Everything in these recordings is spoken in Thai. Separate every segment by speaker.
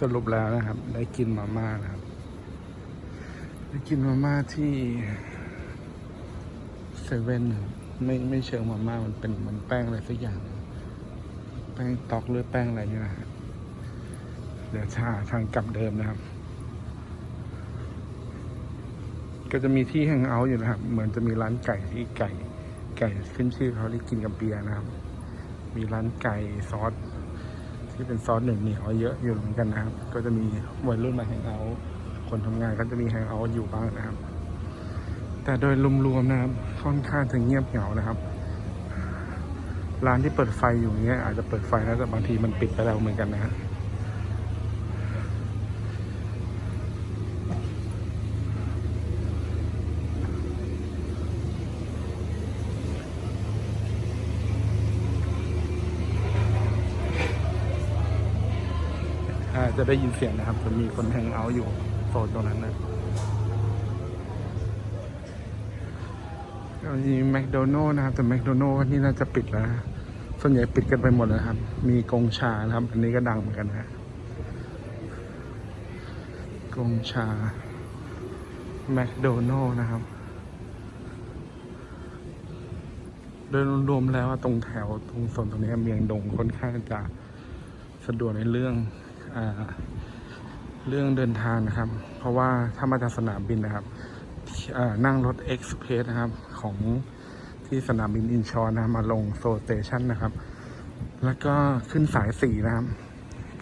Speaker 1: สรุปแล้วนะครับ ได้กินมาม่านะครับ ได้กินมาม่าที่เซเว่นไม่ไม่เชิงมาม่ามันเป็นเหมันแป้งอะไรสักอย่าง แป้งตอกหรือแป้งอะไรนี่นะเดี๋ยวชาทางกลับเดิมนะครับ ก็จะมีที่แฮงเอาท์อยู่นะครับ เหมือนจะมีร้านไก่ที่ไก่ ไก่ขึ้นชื่อเขาที่กินกับเบียร์นะครับ มีร้านไก่ซอส ที่เป็นซอสเหนียวเหนียวเยอะอยู่เหมือนกันนะครับ ก็จะมีวัยรุ่นมาแฮงเอาท์คนทำงานก็จะมีแฮงเอาท์อยู่บ้างนะครับ แต่โดยรวมๆนะครับ ค่อนข้างจะเงียบเหงานะครับ ร้านที่เปิดไฟอยู่เนี้ยอาจจะเปิดไฟนะแต่บางทีมันปิดไปแล้วเหมือนกันนะฮะอา จจะได้ยินเสียงนะครับจะมีคนแฮงเอาท์อยู่โซนตรงนั้นนะก็มีแมคโดนัลล์นะครับ แต่แมคโดนัลล์นี่น่าจะปิดแล้วส่วนใหญ่ปิดกันไปหมดแล้วครับ มีกงชานะครับ อันนี้ก็ดังเหมือนกันนะฮะกงชาแมคโดนัลล์นะครับโดยรวมแล้วตรงแถวตรงโซนตรงนี้เมียงดงค่อนข้างจะสะดวกในเรื่อง เรื่องเดินทางนะครับ เพราะว่าถ้ามาจากสนามบินนะครับนั่งรถเอ็กซ์เพสนะครับ ของที่สนามบินอินชอนนะมาลงโซลสเตชันนะครับ แล้วก็ขึ้นสายสี่นะครับ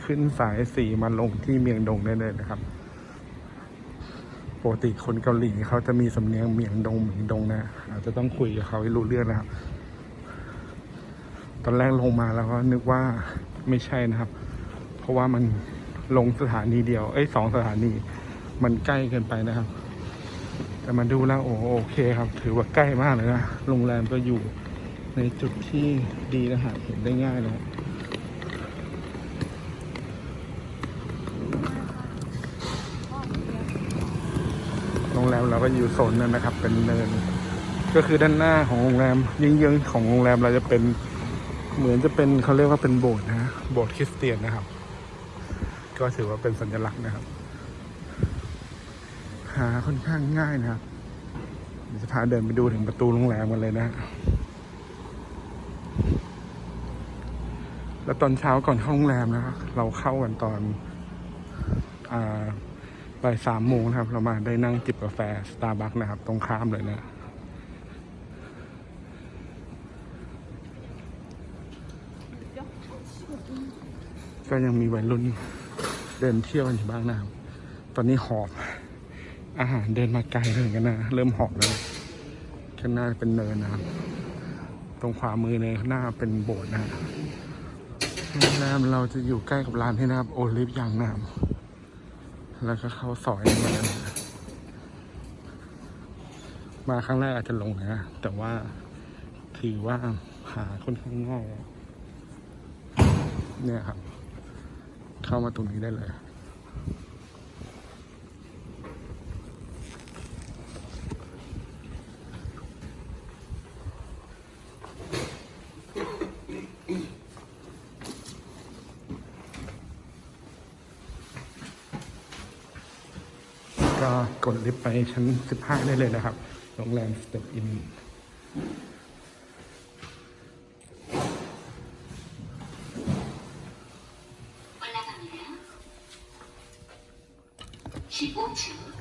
Speaker 1: ขึ้นสายสี่มาลงที่เมียงดงได้เลยนะครับปกติคนเกาหลีเขาจะมีสำเนียงเมียงดงเมียงดงนะอาจจะต้องคุยกับเขาให้รู้เรื่องนะครับ ตอนแรกลงมาแล้วก็นึกว่าไม่ใช่นะครับ เพราะว่ามันลงสถานีเดียว เอ้ยสองสถานี มันใกล้เกินไปนะครับ แต่มาดูแล้วโอ้โอเคครับ ถือว่าใกล้มากเลยนะ โรงแรมก็อยู่ในจุดที่ดีนะฮะเห็นได้ง่ายเลยโรงแรมเราก็อยู่โซนนั้นนะครับ เป็นเนิน ก็คือด้านหน้าของโรงแรมเยื้องๆของโรงแรมเราจะเป็นเหมือนจะเป็นเขาเรียกว่าเป็นโบสถ์นะ โบสถ์คริสเตียนนะครับ ก็ถือว่าเป็นสัญลักษณ์นะครับ หาค่อนข้างง่ายนะครับจะพาเดินไปดูถึงประตูโรงแรมกันเลยนะ แล้วตอนเช้าก่อนเข้าโรงแรมนะครับเราเข้ากันตอนอ่าบ่ายสามโมงนะครับ เรามาได้นั่งจิบกาแฟสตาร์บัคนะครับ ตรงข้ามเลยนะ ก็ยังมีวัยรุ่น เดินเที่ยวกันอยู่บ้างนะครับ ตอนนี้หอบอาหารเดินมาไกลเลยเหมือนกันนะเริ่มหอบแล้วข้างหน้าเป็นเนินนะครับ ตรงขวามือเลยข้างหน้าเป็นโบสถ์นะโรงแรมเราจะอยู่ใกล้กับร้านที่นะครับ โอลิฟยางน้ำแล้วก็เข้าซอยมานะมาครั้งแรกอาจจะลงนะ แต่ว่าถือว่าหาค่อนข้างง่ายอะเนี่ยครับ เข้ามาตรงนี้ได้เลยก็กดลิฟต์ไปชั้น 15 ได้เลยนะครับ โรงแรมสเต p อิน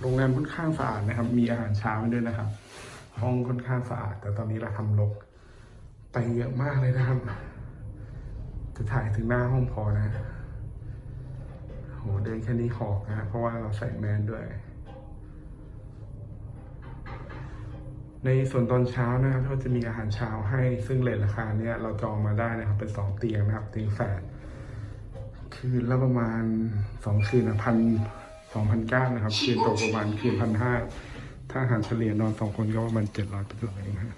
Speaker 1: โรงแรมค่อนข้างสะอาดนะครับ มีอาหารเช้าด้วยนะครับ ห้องค่อนข้างสะอาด แต่ตอนนี้เราทำรกไปเยอะมากเลยนะครับ จะถ่ายถึงหน้าห้องพอนะโหเดินแค่นี้หอกนะเพราะว่าเราใส่แมสด้วย ในส่วนตอนเช้านะครับก็จะมีอาหารเช้าให้ซึ่งเลทราคาเนี่ยเราจองมาได้นะครับ เป็นสองเตียงนะครับ เตียงแฝดคืนละประมาณสองคืนนะพัน สองพันเก้านะครับคืนตกประมาณคืนพันห้าถ้าหารเฉลี่ยนอนสองคนก็ประมาณเจ็ดร้อยเป็นร้อยเองฮะ